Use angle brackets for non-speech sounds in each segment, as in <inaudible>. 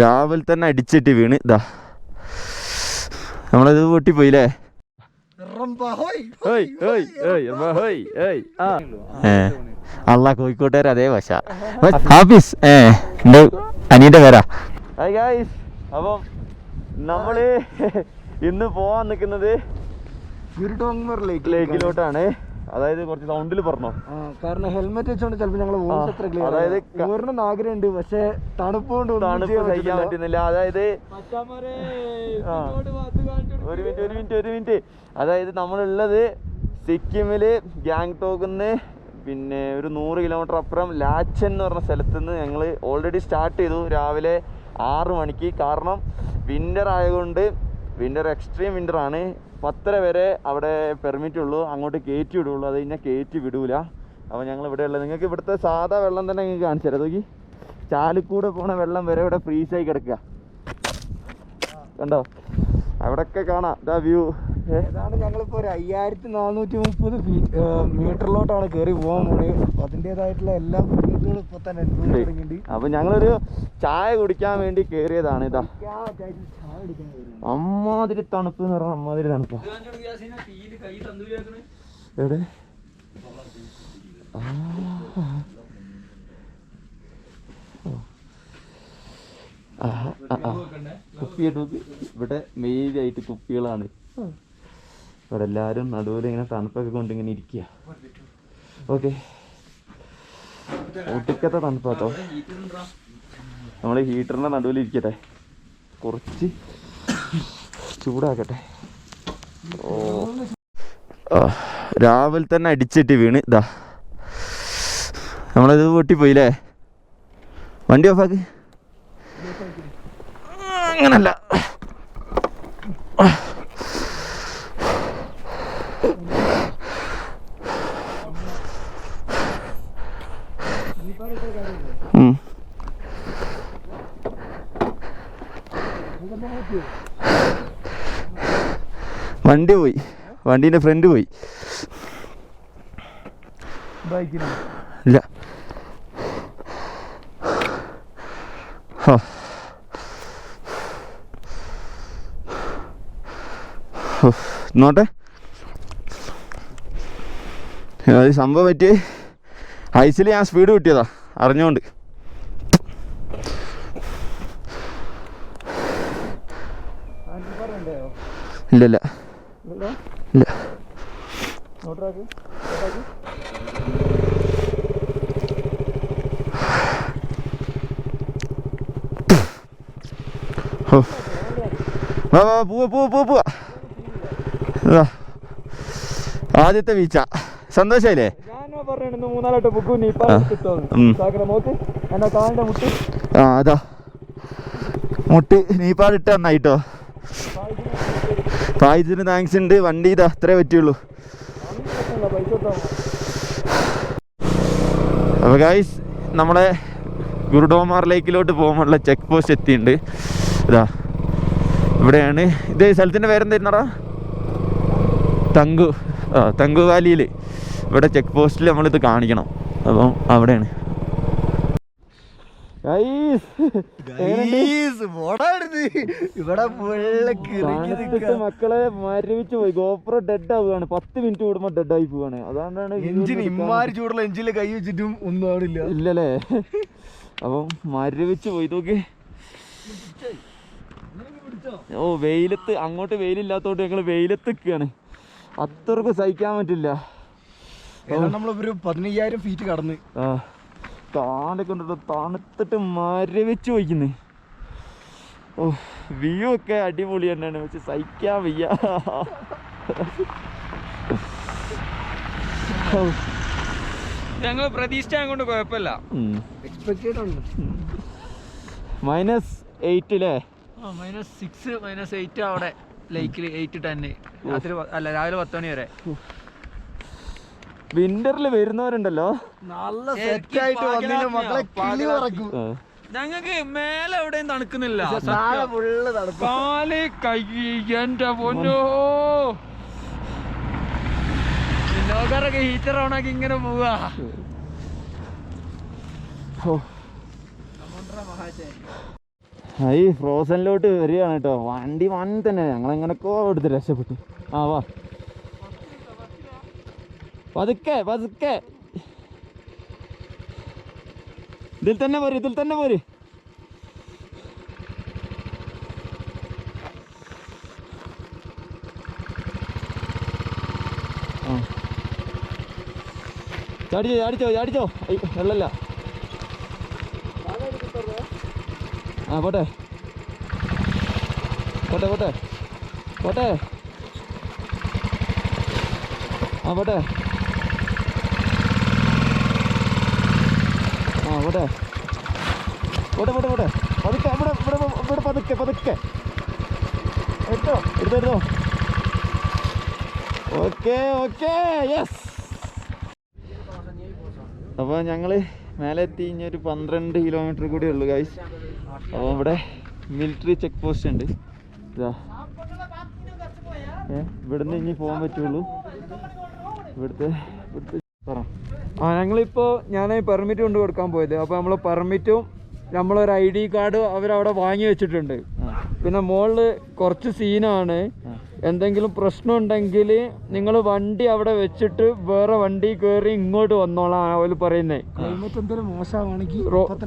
രാവിലെ തന്നെ അടിച്ചിട്ട് വീണ്. ഇതാ നമ്മളത് പൊട്ടിപ്പോയില്ലേ അല്ല കോഴിക്കോട്ടുകാർ അതേ വശ. <laughs> ഹാഫീസ് ഏ എന്റെ അനിയന്റെ പേരാ. അപ്പം നമ്മൾ ഇന്ന് പോവാൻ നിൽക്കുന്നത് ലേക്കിലോട്ടാണ്. അതായത് കുറച്ച് സൗണ്ടിൽ പറഞ്ഞോ? കാരണം ഹെൽമെറ്റ് വെച്ചോണ്ട് ചിലപ്പോൾ വോയിസ് ക്ലിയർ അതായത് ഊരണം ആഗ്രഹമുണ്ട് പക്ഷെ തണുപ്പ് കൊണ്ട് തണുപ്പ് കഴിക്കാൻ സഹിക്കാൻ പറ്റുന്നില്ല. പറ്റുന്നില്ല. അതായത് ഒരു മിനിറ്റ് ഒരു മിനിറ്റ് ഒരു മിനിറ്റ്. അതായത് നമ്മളുള്ളത് സിക്കിമിൽ ഗാങ്ടോക്കിന്ന് പിന്നെ ഒരു നൂറ് കിലോമീറ്റർ അപ്പുറം ലാച്ചൻ എന്ന് പറഞ്ഞ സ്ഥലത്ത് നിന്ന് ഞങ്ങൾ ഓൾറെഡി സ്റ്റാർട്ട് ചെയ്തു രാവിലെ ആറ് മണിക്ക്. കാരണം വിന്റർ ആയതുകൊണ്ട് വിന്റർ എക്സ്ട്രീം വിന്റർ ആണ്. പത്തര വരെ അവിടെ പെർമിറ്റ് ഉള്ളൂ. അങ്ങോട്ട് കയറ്റി വിടുള്ളൂ. അത് കഴിഞ്ഞാൽ കയറ്റി വിടൂല. അപ്പോൾ ഞങ്ങൾ ഇവിടെ ഉള്ളത്. നിങ്ങൾക്ക് ഇവിടുത്തെ സാധാ വെള്ളം തന്നെ നിങ്ങൾക്ക് കാണിച്ചു തരാം നോക്കി ചാലിക്കൂടെ പോണ വെള്ളം വരെ ഇവിടെ ഫ്രീസായി കിടക്കുക. കണ്ടോ? അവിടെയൊക്കെ കാണാം. ഇതാ വ്യൂ ഏതാണ് ഞങ്ങളിപ്പോ ഒരു അയ്യായിരത്തി നാനൂറ്റി മുപ്പത് മീറ്ററിലോട്ടാണ് കയറി പോകാൻ പോണത് അതിന്റെതായിട്ടുള്ള എല്ലാ ബുദ്ധിമുട്ടുകളും ഇപ്പൊ തന്നെ അനുഭവിക്കുന്നുണ്ട് തുടങ്ങിയിട്ടുണ്ട് അപ്പൊ ഞങ്ങളൊരു ചായ കുടിക്കാൻ വേണ്ടി കേറിയതാണ് ഇതാ. അമ്മാതിരി തണുപ്പ് എന്ന് പറഞ്ഞാൽ അമ്മാതിരി തണുപ്പാ. എവിടെ? ആ. ഇവിടെ മെയിൻ ആയിട്ട് കുപ്പികളാണ് ഇവിടെ എല്ലാവരും നടുവിൽ ഇങ്ങനെ തണുപ്പൊക്കെ കൊണ്ട് ഇങ്ങനെ ഇരിക്കുക ഓക്കെ. ഊട്ടിക്കത്തെ തണുപ്പാട്ടോ. നമ്മൾ ഹീറ്ററിന്റെ നടുവിൽ ഇരിക്കട്ടെ. കുറച്ച് ചൂടാക്കട്ടെ. ഓ. രാവിലെ തന്നെ അടിച്ചിട്ട് വീണ്. ഇതാ. നമ്മളത് പൊട്ടിപ്പോയില്ലേ? വണ്ടി ഓഫാക്ക്. അങ്ങനല്ല. വണ്ടി പോയി. വണ്ടീന്റെ ഫ്രണ്ട് പോയി. ഇല്ല. നോട്ടെ. അത് സംഭവം പറ്റി ഐസിൽ ഞാൻ സ്പീഡ് കിട്ടിയതാ അറിഞ്ഞുകൊണ്ട് പറയണ്ടോ ഇല്ല. വാ വാ പോവാ പോവാ പോവാ പോവാ ഇതാ. ആദ്യത്തെ വീഴ്ച. സന്തോഷല്ലേ ആ. അതാ. മുട്ടി നീപ്പാടിട്ട് നന്നായിട്ടോ പായത്തിന് താങ്ക്സ് ഉണ്ട്. വണ്ടി ഇത് അത്രേ പറ്റുള്ളൂ അപ്പൊ ഗൈസ് നമ്മളെ ഗുരുഡോമാർ ലേക്കിലോട്ട് പോകുമ്പോഴുള്ള ചെക്ക് പോസ്റ്റ് എത്തിയിട്ടുണ്ട്. ഇതാ ഇവിടെയാണ്. ഇത് സ്ഥലത്തിന്റെ പേരെന്തായിരുന്നടാ? തങ്കു. ആ തങ്കു വാലിയിൽ ഇവിടെ ചെക്ക് പോസ്റ്റിൽ നമ്മളിത് കാണിക്കണം. അപ്പം അവിടെയാണ് ഗൈസ് ഇവിടെ ഫുള്ള് തണുത്തിട്ട് മക്കളെ മരവിച്ച് പോയി. ഗോപ്രോ ഡെഡ് ആവുകയാണ്. പത്ത് മിനിറ്റ് കൂടുമ്പോ ഡെഡ് ആയി പോവാണ്. അതുകൊണ്ടാണ് എഞ്ചിന് എഞ്ചിൻ ഇമ്മാരി ചൂടുള്ള എഞ്ചിന് കൈ വെച്ചിട്ടും ഒന്നും ആവില്ല. ഇല്ലല്ലേ? അപ്പം മരവിച്ച് പോയി. നോക്കി ഓ വെയിലത്ത് അങ്ങോട്ട് വെയിലില്ലാത്തോണ്ട് ഞങ്ങൾ വെയിലത്ത് നിൽക്കുകയാണ് അത്രയ്ക്ക് സഹിക്കാൻ പറ്റില്ല. നമ്മളൊരു പതിനയ്യായിരം ഫീറ്റ് കടന്ന്. ആ. താനെ കൊണ്ടിട്ട് തണുത്തിട്ട് മരവിച്ച് പോയിക്കുന്നു ഓ വ്യൂ ഒക്കെ അടിപൊളി തന്നെയാണ്. വെച്ച് സഹിക്കാൻ വയ്യ. ഞങ്ങൾ പ്രതീക്ഷിച്ച കൊണ്ട് കുഴപ്പമില്ല. മൈനസ് എയ്റ്റ് അല്ലേ മൈനസ് സിക്സ് മൈനസ് എയ്റ്റ് അവിടെ. ലേക്കിൽ എയ്റ്റ് ടെന്ന് രാത്രി അല്ല രാവിലെ പത്ത് മണി വരെ. വിന്ററിൽ വരുന്നവരുണ്ടല്ലോ. നല്ല സെറ്റ് ആയിട്ട് വന്നില്ല മക്കളെ കിളി പറക്കും. ഞങ്ങക്ക് ഞങ്ങൾക്ക് മേലെ എവിടെയും തണുക്കുന്നില്ല. കാൽ കൈ എന്റെ പൊന്നോ. ലോകറൊക്കെ ഹീറ്റർ ഓണാക്കി ഇങ്ങനെ പോവാ. ഈ ഫ്രോസനിലോട്ട് വരികയാണ് കേട്ടോ. വണ്ടി വൻ തന്നെ. ഞങ്ങൾ എങ്ങനെയൊക്കെ എടുത്ത് രക്ഷപ്പെട്ടു. ആ വാ. പതുക്കെ പതുക്കെ. ഇതിൽ തന്നെ പോര് ഇതിൽ തന്നെ പോര്. ചാടിച്ചോ ചാടിച്ചോ ചാടിച്ചോ. വെള്ളല്ല ആ പോട്ടെ. പോട്ടെ പോട്ടെ. പോട്ടെ. ആ പോട്ടെ. ആ ഇവിടെ ഇവിടെ ഇവിടെ. പതുക്കെ ഇവിടെ ഇവിടെ ഇവിടെ പതുക്കെ പതുക്കെ. എടുത്തോ എടുത്തോ ഓക്കെ ഓക്കെ യെസ് അപ്പോൾ ഞങ്ങൾ മേലെ എത്തി ഇനി ഒരു പന്ത്രണ്ട് കിലോമീറ്റർ കൂടി ഉള്ളു ഗൈസ് അപ്പോൾ ഇവിടെ മിലിറ്ററി ചെക്ക് പോസ്റ്റ് ഉണ്ട്. ഇവിടുന്ന് ഇനി പോകാൻ പറ്റുള്ളൂ. ഇവിടുത്തെ ഇവിടുത്തെ ആ ഞങ്ങളിപ്പോൾ ഞാൻ പെർമിറ്റ് കൊണ്ട് കൊടുക്കാൻ പോയത്. അപ്പോൾ നമ്മൾ പെർമിറ്റും നമ്മളൊരു ഐ ഡി കാർഡ് അവരവിടെ വാങ്ങി വെച്ചിട്ടുണ്ട്. പിന്നെ മുകളിൽ കുറച്ച് സീനാണ് എന്തെങ്കിലും പ്രശ്നം ഉണ്ടെങ്കിൽ നിങ്ങൾ വണ്ടി അവിടെ വെച്ചിട്ട് വേറെ വണ്ടി കയറി ഇങ്ങോട്ട് വന്നോളാം അവർ പറയുന്നത്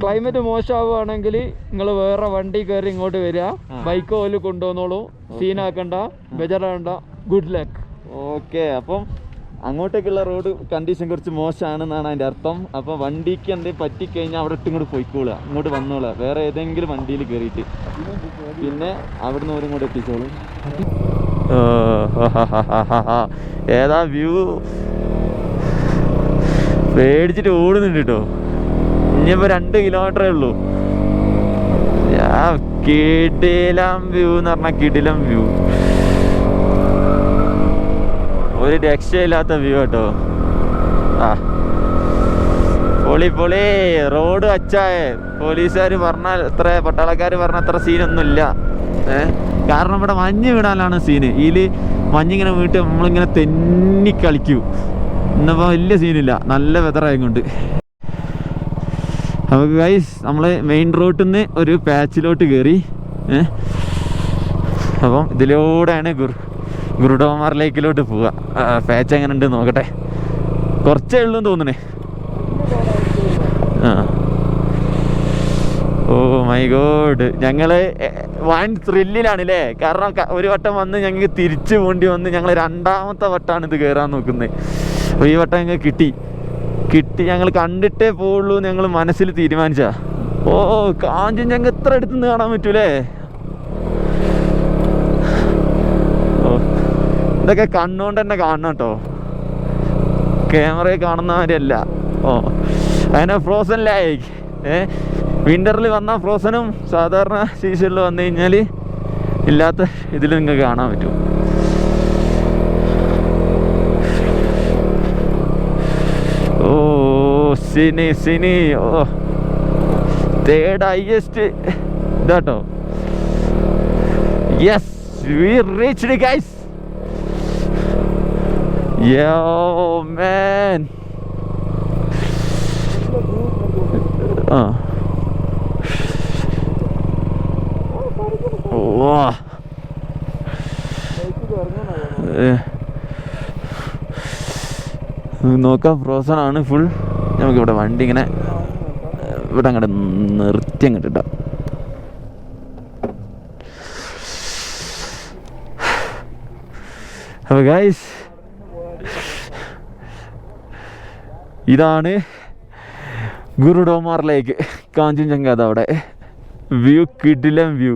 ക്ലൈമറ്റ് മോശമാവുകയാണെങ്കിൽ നിങ്ങൾ വേറെ വണ്ടി കയറി ഇങ്ങോട്ട് വരിക. ബൈക്ക് ഓൽ കൊണ്ടുവന്നോളൂ. സീനാക്കണ്ട ബെജറാകണ്ട ഗുഡ് ലക്ക് ഓക്കെ അപ്പം അങ്ങോട്ടേക്കുള്ള റോഡ് കണ്ടീഷൻ കുറച്ച് മോശമാണെന്നാണ് അതിന്റെ അർത്ഥം. അപ്പോൾ വണ്ടിക്ക് എന്തെങ്കിലും പറ്റിക്കഴിഞ്ഞാൽ അവിടെ ഇട്ടും ഇങ്ങോട്ട് പോയിക്കോളുക. ഇങ്ങോട്ട് വന്നോളുക. വേറെ ഏതെങ്കിലും വണ്ടിയിൽ കയറിയിട്ട് പിന്നെ അവിടുന്ന് ഓരും കൂടെ എത്തിച്ചോളും. ഏതാ വ്യൂ പേടിച്ചിട്ട് ഓടുന്നുണ്ട് കേട്ടോ ഇനിയിപ്പോൾ രണ്ട് കിലോമീറ്ററേ ഉള്ളൂ. കിടിലം വ്യൂ എന്ന് പറഞ്ഞാൽ കിടിലം വ്യൂ ഒരു രക്ഷയില്ലാത്ത വ്യൂ കേട്ടോ. ആ. പൊളി പൊളി. റോഡ് അച്ചായേ പോലീസുകാർ പറഞ്ഞാൽ എത്ര പട്ടാളക്കാർ പറഞ്ഞ അത്ര സീനൊന്നുമില്ല ഏ? കാരണം ഇവിടെ മഞ്ഞ് വീടാനാണ് സീന് ഇതിൽ മഞ്ഞിങ്ങനെ വീട്ട് നമ്മളിങ്ങനെ തെന്നി കളിക്കൂ. ഇന്നിപ്പോൾ വലിയ സീനില്ല നല്ല വെതറായും കൊണ്ട് നമുക്ക് ഗൈസ് നമ്മൾ മെയിൻ റോട്ടിൽ നിന്ന് ഒരു പാച്ചിലോട്ട് കയറി ഏ? അപ്പം ഇതിലൂടെയാണ് ഗുർ ഗുരുഡോമാർ ലേക്കിലോട്ട് പോവുക പാച്ച് എങ്ങനെ ഉണ്ട് നോക്കട്ടെ. കുറച്ചേ ഉള്ളൂ തോന്നണേ ആ. Oh my God. ഞങ്ങൾ വൺ ത്രില്ലിലാണ് അല്ലേ കാരണം ഒരു വട്ടം വന്ന് ഞങ്ങൾക്ക് തിരിച്ചു പോണ്ടി വന്ന് ഞങ്ങൾ രണ്ടാമത്തെ വട്ടമാണ് ഇത് കയറാൻ നോക്കുന്നത് അപ്പോൾ ഈ വട്ടം ഞങ്ങൾക്ക് കിട്ടി. കിട്ടി ഞങ്ങൾ കണ്ടിട്ടേ പോവുള്ളൂ ഞങ്ങൾ മനസ്സിൽ തീരുമാനിച്ച ഓ കാഞ്ചൻ ഞങ്ങൾ എത്ര അടുത്തുനിന്ന് കാണാൻ പറ്റൂലേ ഓ ഇതൊക്കെ കണ്ണുകൊണ്ട് തന്നെ കാണണം കേട്ടോ. ക്യാമറയിൽ കാണുന്ന മാതിരിയല്ല. ഓ അങ്ങനെ ഫ്രോസൺ ലായിക്ക് ഏ വിന്ററിൽ വന്ന ഫ്രോസനും സാധാരണ സീസണിൽ വന്നു കഴിഞ്ഞാൽ ഇല്ലാത്ത ഇതിൽ നിങ്ങൾക്ക് കാണാൻ പറ്റും. ഓ സിനി സിനി. ഓ തേർഡ് ഹൈയസ്റ്റ് ഇതാട്ടോ. Yes we reached guys yo man Uh. ഓ നോക്ക നോക്കാം ഫ്രോസൺ ആണ് ഫുൾ നമുക്കിവിടെ വണ്ടി ഇങ്ങനെ ഇവിടെ അങ്ങോട്ട് നിർത്തി അങ്ങോട്ട് ഇട്ടാം അപ്പോൾ ഗൈസ് ഇതാണ് ഗുരുഡോമാർ ലേക്ക് കാഞ്ചൻജംഗ അതവിടെ വ്യൂ കിഡിലം വ്യൂ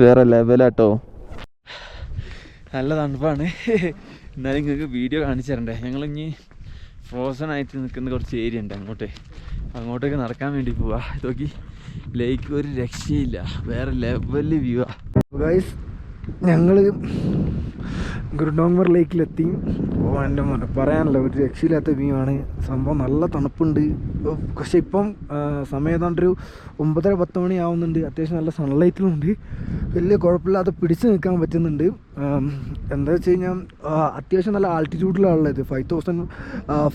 വേറെ ലെവലാട്ടോ നല്ല തണുപ്പാണ്. എന്നാലും നിങ്ങൾക്ക് വീഡിയോ കാണിച്ചു തരണ്ടേ? ഞങ്ങളിനി ഫ്രോസൺ ആയിട്ട് നിൽക്കുന്ന കുറച്ച് ഏരിയ ഉണ്ട് അങ്ങോട്ടേ. അങ്ങോട്ടേക്ക് നടക്കാൻ വേണ്ടി പോവാ. നോക്കി ലേക്ക് ഒരു രക്ഷയില്ല. വേറെ ലെവലിൽ വ്യൂ ആ. ഗൈസ് ഞങ്ങൾ ഗുരുഡോങ്മർ ലേക്കിലെത്തി. എന്റെ മോനെ പറയാനല്ല ഒരു രക്ഷയില്ലാത്ത വ്യൂ ആണ്. സംഭവം നല്ല തണുപ്പുണ്ട്. പക്ഷെ ഇപ്പം സമയം ഏതാണ്ടൊരു ഒമ്പതര പത്ത് മണി ആവുന്നുണ്ട് അത്യാവശ്യം നല്ല സൺലൈറ്റിലുണ്ട് വലിയ കുഴപ്പമില്ലാതെ പിടിച്ചു നിൽക്കാൻ പറ്റുന്നുണ്ട്. എന്താ വെച്ച് കഴിഞ്ഞാൽ അത്യാവശ്യം നല്ല ആൾട്ടിറ്റ്യൂഡിലാണുള്ളത് five thousand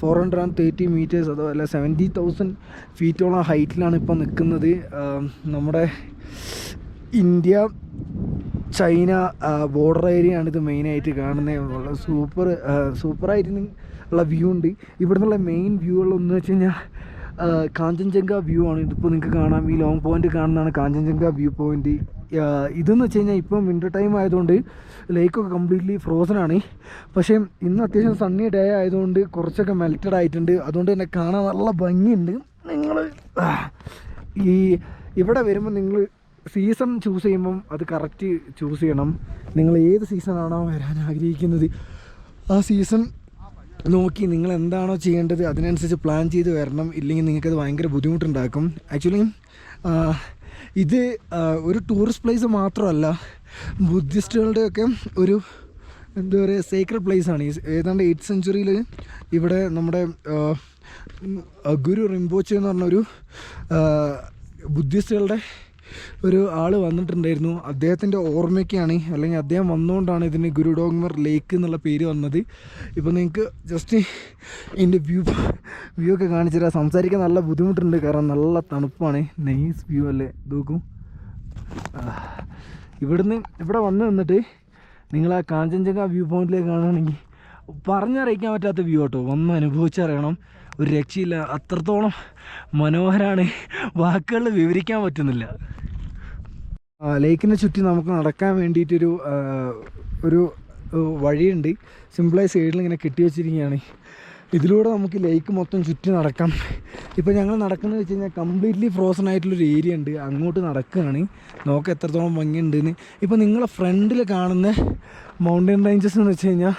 four hundred and thirty meters അതോ അല്ല സെവന്റി തൗസൻഡ് ഫീറ്റോളം ഹൈറ്റിലാണ് ഇപ്പം നിൽക്കുന്നത്. നമ്മുടെ ഇന്ത്യ ചൈന ബോർഡർ ഏരിയ ആണ് ഇത് മെയിനായിട്ട് കാണുന്നത് സൂപ്പർ സൂപ്പറായിട്ട് ഉള്ള വ്യൂ ഉണ്ട്. ഇവിടെ നിന്നുള്ള മെയിൻ വ്യൂകളൊന്ന് വെച്ച് കഴിഞ്ഞാൽ കാഞ്ചൻജംഗ വ്യൂ ആണ്. ഇതിപ്പോൾ നിങ്ങൾക്ക് കാണാം. ഈ ലോങ് പോയിന്റ് കാണുന്നതാണ് കാഞ്ചൻജംഗ വ്യൂ പോയിന്റ് ഇതെന്ന് വെച്ച് കഴിഞ്ഞാൽ ഇപ്പം വിന്റർ ടൈം ആയതുകൊണ്ട് ലേക്കൊക്കെ കംപ്ലീറ്റ്ലി ഫ്രോസൺ ആണ്. പക്ഷേ ഇന്ന് അത്യാവശ്യം സണ്ണി ഡേ ആയതുകൊണ്ട് കുറച്ചൊക്കെ മെൽറ്റഡ് ആയിട്ടുണ്ട്. അതുകൊണ്ട് തന്നെ കാണാൻ നല്ല ഭംഗിയുണ്ട്. നിങ്ങൾ ഈ ഇവിടെ വരുമ്പോൾ നിങ്ങൾ സീസൺ ചൂസ് ചെയ്യുമ്പം അത് കറക്റ്റ് ചൂസ് ചെയ്യണം. നിങ്ങൾ ഏത് സീസണാണോ വരാൻ ആഗ്രഹിക്കുന്നത് ആ സീസൺ നോക്കി നിങ്ങൾ എന്താണോ ചെയ്യേണ്ടത് അതിനനുസരിച്ച് പ്ലാൻ ചെയ്ത് വരണം. ഇല്ലെങ്കിൽ നിങ്ങൾക്കത് ഭയങ്കര ബുദ്ധിമുട്ടുണ്ടാക്കും. ആക്ച്വലി ഇത് ഒരു ടൂറിസ്റ്റ് പ്ലേസ് മാത്രമല്ല ബുദ്ധിസ്റ്റുകളുടെയൊക്കെ ഒരു എന്താ പറയുക സേക്രഡ് പ്ലേസ് ആണ്. ഈ ഏതാണ്ട് എയ്ത്ത് സെഞ്ചുറിയിൽ ഇവിടെ നമ്മുടെ ഗുരു റിംബോച്ച് എന്ന് പറഞ്ഞൊരു ബുദ്ധിസ്റ്റുകളുടെ ഒരു ആൾ വന്നിട്ടുണ്ടായിരുന്നു. അദ്ദേഹത്തിന്റെ ഓർമ്മയ്ക്കാണ്. അല്ലെങ്കിൽ അദ്ദേഹം വന്നുകൊണ്ടാണ് ഇതിന് ഗുരുഡോങ്മർ ലേക്ക് എന്നുള്ള പേര് വന്നത്. ഇപ്പോൾ നിങ്ങൾക്ക് ജസ്റ്റ് ഇതിന്റെ വ്യൂ വ്യൂ ഒക്കെ കാണിച്ചു തരാം. സംസാരിക്കാൻ നല്ല ബുദ്ധിമുട്ടുണ്ട്. കാരണം നല്ല തണുപ്പാണ്. നൈസ് വ്യൂ അല്ലേ? നോക്കും. ഇവിടുന്ന് ഇവിടെ വന്ന് നിന്നിട്ട് നിങ്ങൾ ആ കാഞ്ചൻജംഗ വ്യൂ പോയിന്റിലേക്ക് കാണുകയാണെങ്കിൽ പറഞ്ഞറിയിക്കാൻ പറ്റാത്ത വ്യൂ കേട്ടോ വന്ന് അനുഭവിച്ചറിയണം. ഒരു രക്ഷയില്ല. അത്രത്തോളം മനോഹരമാണ് വാക്കുകളിൽ വിവരിക്കാൻ പറ്റുന്നില്ല. ലേക്കിനെ ചുറ്റി നമുക്ക് നടക്കാൻ വേണ്ടിയിട്ടൊരു ഒരു വഴിയുണ്ട്. സിമ്പിളായി സൈഡിൽ ഇങ്ങനെ കെട്ടി വെച്ചിരിക്കുകയാണ്. ഇതിലൂടെ നമുക്ക് ലേക്ക് മൊത്തം ചുറ്റി നടക്കാം. ഇപ്പോൾ ഞങ്ങൾ നടക്കുന്നത് വെച്ച് കഴിഞ്ഞാൽ കംപ്ലീറ്റ്ലി ഫ്രോസൺ ആയിട്ടുള്ളൊരു ഏരിയ ഉണ്ട്. അങ്ങോട്ട് നടക്കുകയാണ്. നോക്കാം എത്രത്തോളം ഭംഗിയുണ്ടെന്ന്. ഇപ്പോൾ നിങ്ങളെ ഫ്രണ്ടിൽ കാണുന്ന മൗണ്ടൻ റേഞ്ചസ് എന്ന് വെച്ച് കഴിഞ്ഞാൽ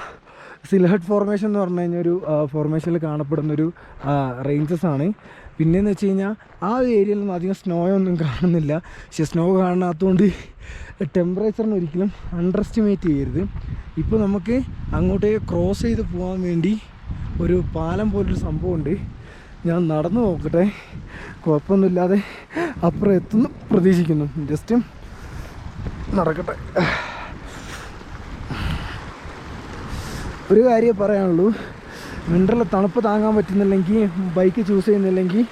സിൽഹട്ട് ഫോർമേഷൻ എന്ന് പറഞ്ഞു കഴിഞ്ഞാൽ ഒരു ഫോർമേഷനിൽ കാണപ്പെടുന്നൊരു റേഞ്ചസ് ആണ്. പിന്നെയെന്ന് വെച്ച് കഴിഞ്ഞാൽ ആ ഒരു ഏരിയയിലൊന്നും അധികം സ്നോയൊന്നും കാണുന്നില്ല. പക്ഷെ സ്നോ കാണാത്തതുകൊണ്ട് ടെമ്പറേച്ചറിന് ഒരിക്കലും അണ്ടർ എസ്റ്റിമേറ്റ് ചെയ്യരുത്. ഇപ്പോൾ നമുക്ക് അങ്ങോട്ടേക്ക് ക്രോസ് ചെയ്ത് പോകാൻ വേണ്ടി ഒരു പാലം പോലൊരു സംഭവമുണ്ട്. ഞാൻ നടന്നു നോക്കട്ടെ. കുഴപ്പമൊന്നുമില്ലാതെ അപ്പുറം എത്തുന്നു പ്രതീക്ഷിക്കുന്നു. ജസ്റ്റ് നടക്കട്ടെ. ഒരു കാര്യം പറയാനുള്ളൂ. വിന്ററിൽ തണുപ്പ് താങ്ങാൻ പറ്റുന്നില്ലെങ്കിൽ ബൈക്ക് ചൂസ് ചെയ്യുന്നില്ലെങ്കിൽ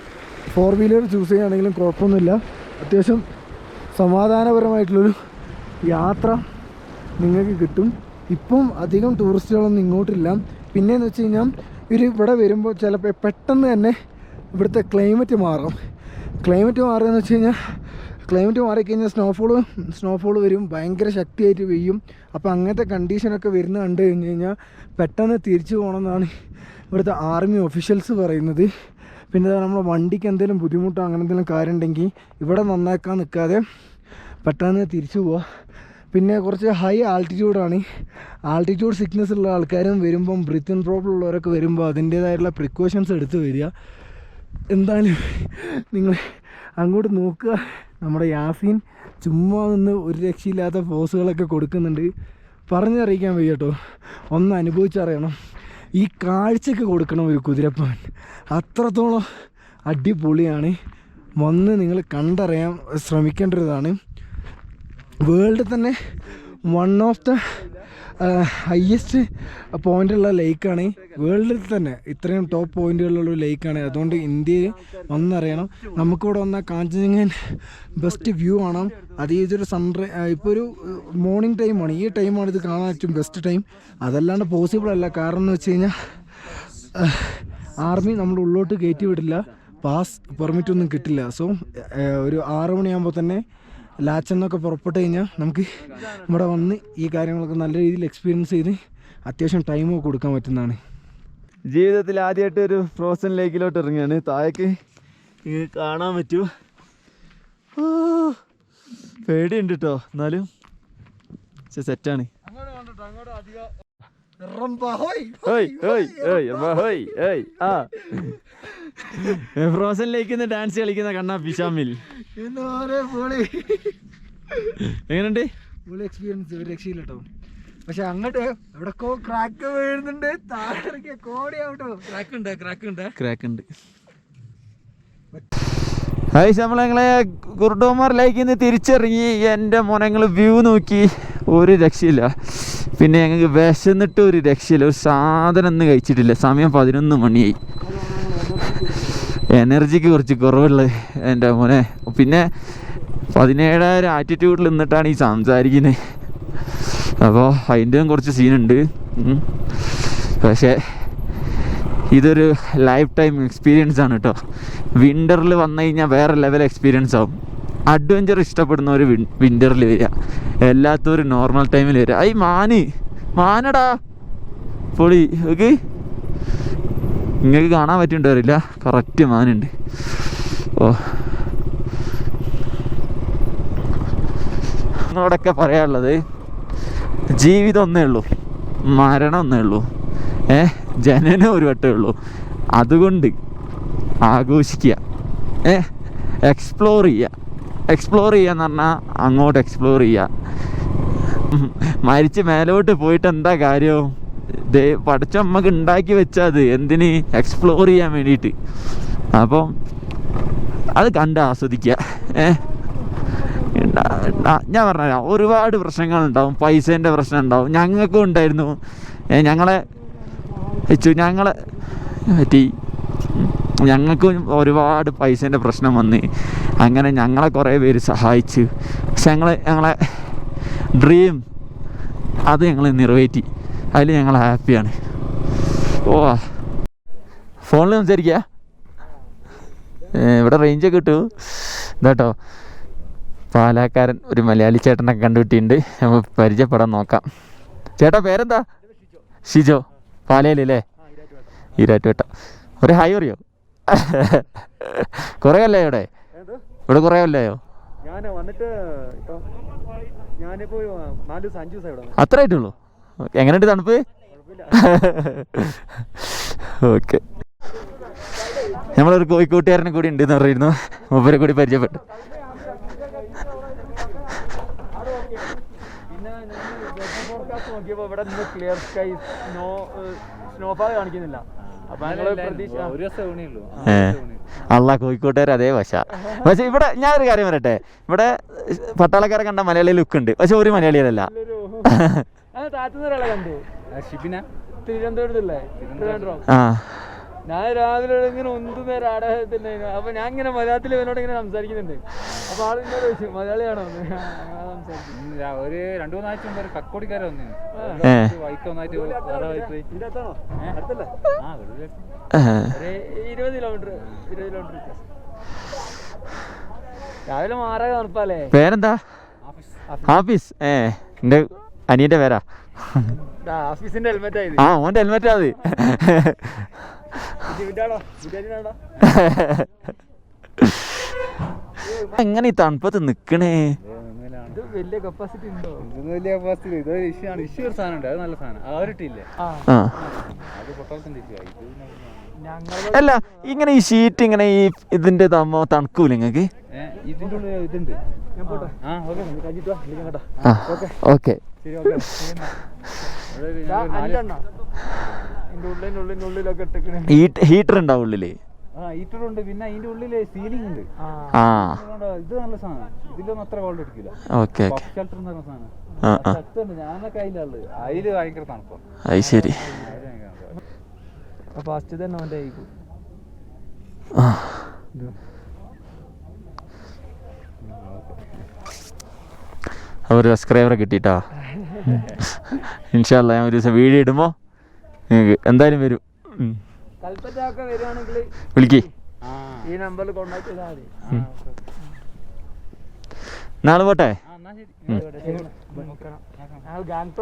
ഫോർ വീലർ ചൂസ് ചെയ്യുകയാണെങ്കിലും കുഴപ്പമൊന്നുമില്ല. അത്യാവശ്യം സമാധാനപരമായിട്ടുള്ളൊരു യാത്ര നിങ്ങൾക്ക് കിട്ടും. ഇപ്പം അധികം ടൂറിസ്റ്റുകളൊന്നും ഇങ്ങോട്ടില്ല. പിന്നെയെന്ന് വെച്ച് കഴിഞ്ഞാൽ ഇവർ ഇവിടെ വരുമ്പോൾ ചിലപ്പോൾ പെട്ടെന്ന് തന്നെ ഇവിടുത്തെ ക്ലൈമറ്റ് മാറും. ക്ലൈമറ്റ് മാറുകയെന്ന് വെച്ച് കഴിഞ്ഞാൽ ക്ലൈമറ്റ് മാറിക്കഴിഞ്ഞാൽ സ്നോഫോൾ സ്നോഫോൾ വരും. ഭയങ്കര ശക്തിയായിട്ട് പെയ്യും. അപ്പോൾ അങ്ങനത്തെ കണ്ടീഷനൊക്കെ വരുന്ന കണ്ടു കഴിഞ്ഞ് കഴിഞ്ഞാൽ പെട്ടെന്ന് തിരിച്ചു പോകണമെന്നാണ് ഇവിടുത്തെ ആർമി ഒഫീഷ്യൽസ് പറയുന്നത്. പിന്നെ നമ്മുടെ വണ്ടിക്ക് എന്തെങ്കിലും ബുദ്ധിമുട്ടോ അങ്ങനെ എന്തെങ്കിലും കാര്യം ഉണ്ടെങ്കിൽ ഇവിടെ നന്നാക്കാൻ നിൽക്കാതെ പെട്ടെന്ന് തിരിച്ചു പോവുക പിന്നെ കുറച്ച് ഹൈ ആൾട്ടിറ്റ്യൂഡാണ് ആൾട്ടിറ്റ്യൂഡ് സിക്നസ് ഉള്ള ആൾക്കാരും വരുമ്പം ബ്രീത്തിങ് പ്രോബ്ലം ഉള്ളവരൊക്കെ വരുമ്പോൾ അതിന്റേതായിട്ടുള്ള പ്രിക്കോഷൻസ് എടുത്ത് വരിക. എന്തായാലും നിങ്ങൾ അങ്ങോട്ട് നോക്കുക. നമ്മുടെ യാസീൻ ചുമ്മാ നിന്ന് ഒരു രക്ഷയില്ലാത്ത പോസുകളൊക്കെ കൊടുക്കുന്നുണ്ട്. പറഞ്ഞറിയിക്കാൻ വയ്യ കേട്ടോ. ഒന്ന് അനുഭവിച്ചറിയണം. ഈ കാഴ്ചക്ക് കൊടുക്കണം ഒരു കുതിരപ്പാൻ. അത്രത്തോളം അടിപൊളിയാണ്. വന്ന് നിങ്ങൾ കണ്ടറിയാൻ ശ്രമിക്കേണ്ട ഒരു ഇതാണ് വേൾഡിൽ തന്നെ വൺ ഓഫ് ദ ഹയസ്റ്റ് പോയിന്റുള്ള ലേക്കാണ് വേൾഡിൽ തന്നെ ഇത്രയും ടോപ്പ് പോയിന്റുകളുള്ള ഒരു ലേക്കാണ് അതുകൊണ്ട് ഇന്ത്യയിൽ വന്നറിയണം. നമുക്കിവിടെ വന്ന കാഞ്ചനജംഗൻ ബെസ്റ്റ് വ്യൂ ആണ്. അത് ഇതൊരു സൺറൈ ഇപ്പോൾ ഒരു മോർണിംഗ് ടൈമാണ് ഈ ടൈമാണ് ഇത് കാണാൻ ഏറ്റവും ബെസ്റ്റ് ടൈം അതല്ലാണ്ട് പോസിബിൾ അല്ല. കാരണം എന്ന് വെച്ച് കഴിഞ്ഞാൽ ആർമി നമ്മൾ ഉള്ളോട്ട് കയറ്റി വിടില്ല. പാസ് പെർമിറ്റ് ഒന്നും കിട്ടില്ല. സോ ഒരു ആറ് മണിയാകുമ്പോൾ തന്നെ ലാച്ചെന്നൊക്കെ പുറപ്പെട്ട് കഴിഞ്ഞാൽ നമുക്ക് ഇവിടെ വന്ന് ഈ കാര്യങ്ങളൊക്കെ നല്ല രീതിയിൽ എക്സ്പീരിയൻസ് ചെയ്ത് അത്യാവശ്യം ടൈമൊക്കെ കൊടുക്കാൻ പറ്റുന്നതാണ്. ജീവിതത്തിൽ ആദ്യമായിട്ട് ഒരു ഫ്രോസൺ ലേക്കിലോട്ട് ഇറങ്ങിയാണ് താഴേക്ക് കാണാൻ പറ്റൂ. പേടിയുണ്ട് കേട്ടോ എന്നാലും സെറ്റാണ് ഹോയ് ഹോയ് ഹോയ് അമ്മ ഹോയ് ഹോയ് ആ ഫ്രോസൺ ലേക്കിൽ നിന്ന് ഡാൻസ് കളിക്കുന്ന കണ്ണാ പിഷാമിൽ എങ്ങനെയുണ്ട്? എക്സ്പീരിയൻസ് ഒരു രക്ഷയില്ല കേട്ടോ പക്ഷെ അങ്ങോട്ട് എവിടക്കോ ക്രാക്ക് വീഴുന്നുണ്ട്. താഴെ കോടിയാവട്ടോ ക്രാക്ക് ഉണ്ട് ക്രാക്ക് ഉണ്ട്. ക്രാക്ക് ഉണ്ട്. ഹായ് നമ്മളങ്ങളെ കുർഡോമാറിലേക്ക് നിന്ന് തിരിച്ചിറങ്ങി. എന്റെ മോനങ്ങൾ വ്യൂ നോക്കി. ഒരു രക്ഷയില്ല. പിന്നെ ഞങ്ങൾക്ക് വിശന്നിട്ട് ഒരു രക്ഷയില്ല. ഒരു സാധനം ഒന്നും കഴിച്ചിട്ടില്ല. സമയം പതിനൊന്ന് മണിയായി. എനർജിക്ക് കുറച്ച് കുറവുള്ളത് എന്റെ മോനെ. പിന്നെ പതിനേഴായിരം ആറ്റിറ്റ്യൂഡിൽ നിന്നിട്ടാണ് ഈ സംസാരിക്കുന്നത് അപ്പോൾ അതിന്റെയും കുറച്ച് സീനുണ്ട്. പക്ഷേ ഇതൊരു ലൈഫ് ടൈം എക്സ്പീരിയൻസ് ആണ് കേട്ടോ വിന്ററിൽ വന്നു കഴിഞ്ഞാൽ വേറെ ലെവൽ എക്സ്പീരിയൻസ് ആവും. അഡ്വഞ്ചർ ഇഷ്ടപ്പെടുന്ന ഒരു വിന്ററിൽ വരിക. എല്ലാത്തവരും നോർമൽ ടൈമിൽ വരിക. ഐ മാന്. മാനടാ. പൊളി. ഓക്കെ നിങ്ങൾക്ക് കാണാൻ പറ്റുന്നുണ്ടോ അറിയില്ല കറക്റ്റ് മാനുണ്ട്. ഓ. നിങ്ങളോടൊക്കെ പറയാനുള്ളത് ജീവിതം ഒന്നേ ഉള്ളൂ. മരണം ഒന്നേ ഉള്ളൂ. ഏ? ജനനം ഒരു വട്ടമേ ഉള്ളൂ. അതുകൊണ്ട് ആഘോഷിക്കുക. ഏ? എക്സ്പ്ലോർ ചെയ്യുക. എക്സ്പ്ലോർ ചെയ്യുക എന്ന് പറഞ്ഞാൽ അങ്ങോട്ട് എക്സ്പ്ലോർ ചെയ്യുക. മരിച്ച് മേലോട്ട് പോയിട്ട് എന്താ കാര്യം? ദേ നമുക്ക് ഉണ്ടാക്കി അത്. എന്തിന്? എക്സ്പ്ലോർ ചെയ്യാൻ വേണ്ടിയിട്ട്. അപ്പം അത് കണ്ട് ആസ്വദിക്കുക. ഏ? ഞാൻ പറഞ്ഞ ഒരുപാട് പ്രശ്നങ്ങളുണ്ടാവും. പൈസേന്റെ പ്രശ്നം ഉണ്ടാവും ഞങ്ങൾക്കും ഉണ്ടായിരുന്നു. ഞങ്ങളെ വെച്ചു. ഞങ്ങളെ പറ്റി ഞങ്ങൾക്ക് ഒരുപാട് പൈസേന്റെ പ്രശ്നം വന്ന് അങ്ങനെ ഞങ്ങളെ കുറേ പേര് സഹായിച്ചു. പക്ഷെ ഞങ്ങൾ ഞങ്ങളെ ഡ്രീം അത് ഞങ്ങൾ നിറവേറ്റി. അതിൽ ഞങ്ങൾ ഹാപ്പിയാണ്. ഓ ഫോണിൽ സംസാരിക്കുക ഇവിടെ റേഞ്ചൊക്കെ കിട്ടൂ ഇതാട്ടോ പാലാക്കാരൻ ഒരു മലയാളി ചേട്ടനെ കണ്ടുകിട്ടിയിട്ടുണ്ട് പരിചയപ്പെടാൻ നോക്കാം. ചേട്ടാ പേരെന്താ? ഷിജോ. പാലയിലല്ലേ ഈരാറ്റുപേട്ട. ഒരു ഹൈ അറിയോ <laughs> കുറേ അല്ലേ ഇവിടെ ഇവിടെ കുറേ അല്ലയോ ഞാൻ വന്നിട്ട് ഞാനിപ്പോ നാല് ദിവസം അഞ്ചു ദിവസം ഇവിടെ അത്ര ആയിട്ടുള്ളൂ. എങ്ങനെയുണ്ട് തണുപ്പ്? <laughs> ഓക്കെ. നമ്മളൊരു കോഴിക്കോട്ടുകാരനെ കൂടി ഉണ്ട് എന്ന് പറയുന്നു. മൂപ്പരെ കൂടി പരിചയപ്പെട്ടു പിന്നെ ഫോർകാസ്റ്റ് ഇവിടെ നിന്ന് ക്ലിയർ സ്കൈ സ്നോ സ്നോഫാൾ കാണിക്കുന്നില്ല. അപ്പൊ പ്രതീക്ഷ ഒരു ദിവസം ഊണിയുള്ളൂ ഏ അല്ല കോഴിക്കോട്ടുകാർ അതേ വശ. പക്ഷെ ഇവിടെ ഒരു കാര്യം പറയട്ടെ. ഇവിടെ പട്ടാളക്കാരെ കണ്ട മലയാളി ലുക്ക് ഉണ്ട്. പക്ഷെ ഒരു മലയാളിയല്ല താറ്റുന്ന ഒരാളെ കണ്ടു. ഷിബിന? തിരുവനന്തപുരത്തല്ലേ ആ. ഞാൻ രാവിലെ ഇങ്ങനെ ഒന്ന് നേരം ആടെ അപ്പൊ ഞാൻ ഇങ്ങനെ മലയാളത്തിൽ ഇവനോട് ഇങ്ങനെ സംസാരിക്കുന്നുണ്ട്. അപ്പൊ ആൾ എന്നോട് ചോദിച്ചു മലയാളിയാണോ ഒരു രണ്ടു മൂന്നാഴ്ച മുമ്പ് ഒരു കക്കോടിക്കാരൻ വന്നിരുന്നു. ഒന്നായിട്ട് ഇരുപത് കിലോമീറ്റർ ഇരുപത് കിലോമീറ്റർ രാവിലെ മാറാ തണുപ്പല്ലേ പേരെന്താ? ഹാഫീസ് ഏ എന്റെ അനിയന്റെ പേരാ. ഹെൽമെറ്റ് ആയത്. ആ ഓന്റെ ഹെൽമെറ്റാ ജിവിറ്റാണോ ജിറ്റാജിനാണോ എങ്ങനെ ഈ തണുപ്പത്ത് നിക്കണേ? വലിയ കപ്പാസിറ്റി ഉണ്ടോ? വലിയ കപ്പാസിറ്റി ഇതൊരു ഇഷ്യൂ ആണ് ഇഷ്യൂ ഒരു സാധനം ഉണ്ട് അത് നല്ല സാധനം. ആ ഒരു ഇട്ടില്ലേ ആ. ആ. അത് പൊട്ടാളത്തിന്റെ ഇഷ്യൂ ഇത് അല്ല ഇങ്ങനെ ഈ ഷീറ്റ് ഇങ്ങനെ ഈ ഇതിന്റെ തമ്മ തണുക്കൂല നിങ്ങക്ക് ഓക്കെ. ഹീറ്റർ ഉണ്ടാവും ഉള്ളിൽ? ആ ഹീറ്ററുണ്ട് പിന്നെ അതിന്റെ ഉള്ളിൽ സീലിംഗ് ഉണ്ട്. ആ. ഇത് നല്ല സാധനം. ഇതിലൊന്നും അത്ര കോൾഡ് അടിക്കില്ല ഓക്കെ ഓക്കെ. പഫ് ഷെൽട്ടർ എന്ന് പറഞ്ഞ സാധനം. ശക്തമുണ്ട്. ഞാനൊക്കെ അതിന്റെ ഉള്ളത് അതിൽ ഭയങ്കര തണുപ്പം. അത് ശരി. അപ്പൊ ഫസ്റ്റ് തന്നെ അവന്റെ ആയിരിക്കും ഒരു സബ്സ്ക്രൈബറെ കിട്ടിട്ടോ? <laughs> ഇൻഷാല്ല ഞാൻ ഒരു ദിവസം വീഡിയോ ഇടുമ്പോൾ നിങ്ങൾക്ക് എന്തായാലും വരും. കൽപ്പറ്റ ഒക്കെ വരികയാണെങ്കിൽ വിളിക്കേ ഈ നമ്പറിൽ കോണ്ടാക്ട് ചെയ്താൽ മതി. നാളെ പോട്ടെ?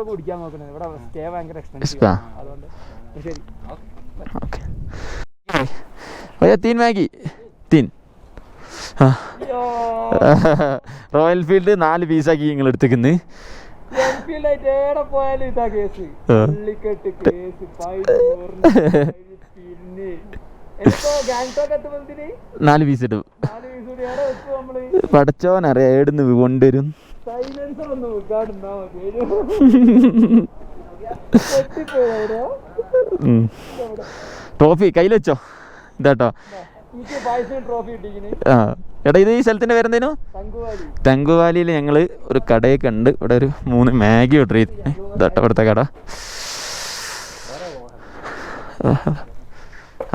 കുടിക്കാൻ നോക്കണേ ഇവിടെ സ്റ്റേ ഭയങ്കര എക്സ്പെൻസീവ് അതുകൊണ്ട് ശരി. ഓക്കെ. റോയൽ ഫീൽഡ് നാല് പീസാക്കി നിങ്ങൾ എടുത്തേക്കുന്നു. പോയാലും ഇതാ കേസ്. കേസ് <laughs> നാല് പീസ് ഇടും. നാല് അറിയാം ഏടുന്ന് കൊണ്ടുവരും. <laughs> ട്രോഫി കയ്യിൽ വെച്ചോ? ഇതാട്ടോ ആ. എടാ ഇത് ഈ സ്ഥലത്തിന്റെ പേരെന്തേനു? തങ്കുവാലി. തെങ്കുവാലിയിൽ ഞങ്ങൾ ഒരു കടയൊക്കെ ഉണ്ട്. ഇവിടെ ഒരു മൂന്ന് മാഗി ഓർഡർ ചെയ്ത് ഇതാട്ടോ ഇവിടുത്തെ കട.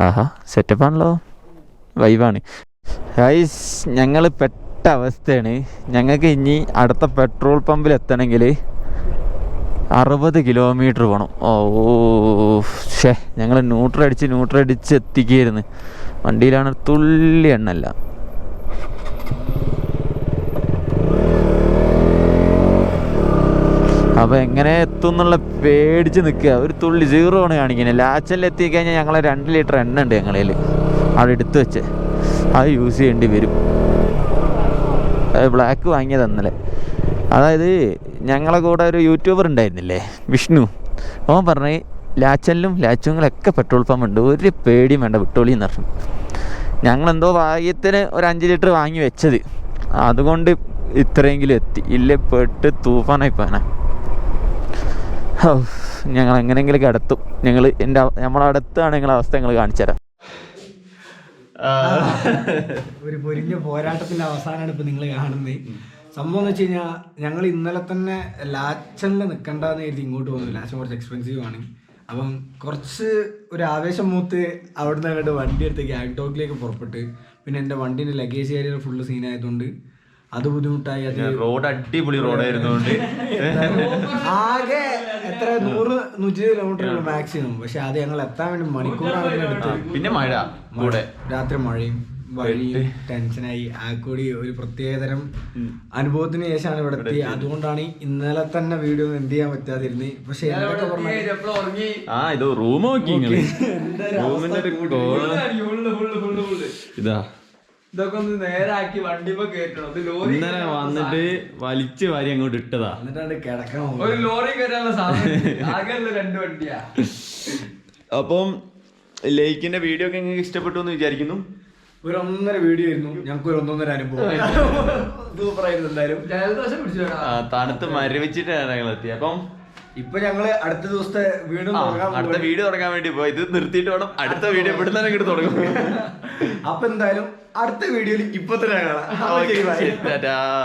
ആഹാ. സെറ്റപ്പ് സെറ്റപ്പാണല്ലോ വൈവാണ് ഹൈസ് ഞങ്ങൾ പെട്ട അവസ്ഥയാണ്. ഞങ്ങൾക്ക് ഇനി അടുത്ത പെട്രോൾ പമ്പിൽ എത്തണമെങ്കിൽ അറുപത് കിലോമീറ്റർ പോകണം ഓ ഷേ ഞങ്ങൾ ന്യൂട്രടിച്ച് ന്യൂട്രടിച്ച് എത്തിക്കുകയായിരുന്നു. വണ്ടിയിലാണ് തുള്ളി എണ്ണല്ല അപ്പോൾ എങ്ങനെ എത്തും എന്നുള്ള പേടിച്ച് നിൽക്കുക. ഒരു തുള്ളി സീറോ ആണ് കാണിക്കുന്നത്. ലാച്ചലിൽ എത്തിക്കഴിഞ്ഞാൽ ഞങ്ങളെ രണ്ട് ലിറ്റർ എണ്ണ ഉണ്ട് ഞങ്ങളിൽ അവിടെ എടുത്ത് വെച്ച്. അത് യൂസ് ചെയ്യേണ്ടി വരും. ബ്ലാക്ക് വാങ്ങിയത് ഇന്നലെ. അതായത് ഞങ്ങളെ കൂടെ ഒരു യൂട്യൂബർ ഉണ്ടായിരുന്നില്ലേ? വിഷ്ണു. അവൻ പറഞ്ഞ് ലാച്ചലിലും ലാച്ചുങ്ങളിലൊക്കെ പെട്രോൾ പമ്പ് ഉണ്ട്. ഒരു പേടിയും വേണ്ട വിട്ടോളി എന്ന് പറഞ്ഞു. ഞങ്ങളെന്തോ ഭാഗ്യത്തിന് ഒരു അഞ്ച് ലിറ്റർ വാങ്ങി വെച്ചത്. അതുകൊണ്ട് ഇത്രയെങ്കിലും എത്തി. ഇല്ല പെട്ട് തൂഫാനായി പോനാ ഞങ്ങൾ എങ്ങനെയെങ്കിലും കടത്തും. ഞങ്ങൾ എന്റെ നമ്മളടുത്താണ് ഞങ്ങളെ അവസ്ഥ ഞങ്ങൾ കാണിച്ചു തരാം. ഒരു പൊരിഞ്ഞ പോരാട്ടത്തിന്റെ അവസാനമാണ് ഇപ്പൊ നിങ്ങൾ കാണുന്നത്. സംഭവം എന്ന് വെച്ച് കഴിഞ്ഞാൽ ഞങ്ങൾ ഇന്നലെ തന്നെ ലാച്ചനിൽ നിൽക്കണ്ടെന്ന് കരുതി ഇങ്ങോട്ട് പോകുന്നു ലാച്ചൻ കുറച്ച് എക്സ്പെൻസീവ് ആണ്. അപ്പം കുറച്ച് ഒരു ആവേശം മൂത്ത് അവിടുന്ന് അങ്ങോട്ട് വണ്ടി എടുത്ത് ഗാങ്ടോക്കിലേക്ക് പുറപ്പെട്ട്. പിന്നെ എന്റെ വണ്ടീന്റെ ലഗേജ് ഏരിയ ഫുള്ള് സീനായതുകൊണ്ട് അത് ബുദ്ധിമുട്ടായി അത് റോഡ് അടിപൊളി റോഡായിരുന്നു ആകെ എത്ര നൂറ് നൂറ്റി കിലോമീറ്റർ മാക്സിമം പക്ഷെ അത് ഞങ്ങൾ എത്താൻ വേണ്ടി മണിക്കൂറാണ് പിന്നെ മഴ കൂടെ. രാത്രി മഴയും വഴിയും ടെൻഷനായി. ആ കൂടി ഒരു പ്രത്യേകതരം അനുഭവത്തിന് ശേഷമാണ് ഇവിടെ എത്തി അതുകൊണ്ടാണ് ഇന്നലെ തന്നെ വീഡിയോ എന്ത് ചെയ്യാൻ പറ്റാതിരുന്നത് പക്ഷെ എന്തൊക്കെ ആ ഇത് റൂം നോക്കി. ഇതാ. ഇതൊക്കെ ഒന്ന് നേരാക്കി വണ്ടിമ കേറ്റണം. ഇത് ലോറി ഇന്നലെ വന്നിട്ട് വലിച്ചു വാരി അങ്ങോട്ട് ഇട്ടതാ. എന്നിട്ടാണ് കിടക്കാൻ ഒരു ലോറി കയറാനുള്ള സാധനം. <laughs> ആകെയുള്ള രണ്ട് വണ്ടിയാ. അപ്പം ലേക്കിന്റെ വീഡിയോ ഒക്കെ നിങ്ങൾക്ക് ഇഷ്ടപ്പെട്ടു എന്ന് വിചാരിക്കുന്നു? ഒരു ഒന്നര വീഡിയോ ആയിരുന്നു. ഞങ്ങൾക്ക് ഒരു ഒന്നൊന്നര അനുഭവം. <laughs> സൂപ്പർ ആയിരുന്നു എന്തായാലും. ജലദോഷം പിടിച്ചു ആ, തണുത്ത് മരവിച്ചിട്ടാണ് ഞങ്ങൾ എത്തിയത് അപ്പം ഇപ്പൊ ഞങ്ങൾ അടുത്ത ദിവസത്തെ വീണ്ടും ആ, തുടങ്ങാൻ അടുത്ത വീഡിയോ തുടങ്ങാൻ വേണ്ടി പോയി ഇത് നിർത്തിയിട്ട് വേണം അടുത്ത വീഡിയോ ഇവിടുന്ന് തന്നെ ഇങ്ങോട്ട് തുടങ്ങും. <laughs> അപ്പൊ എന്തായാലും അടുത്ത വീഡിയോയിൽ ഇപ്പൊ തന്നെ കാണാം.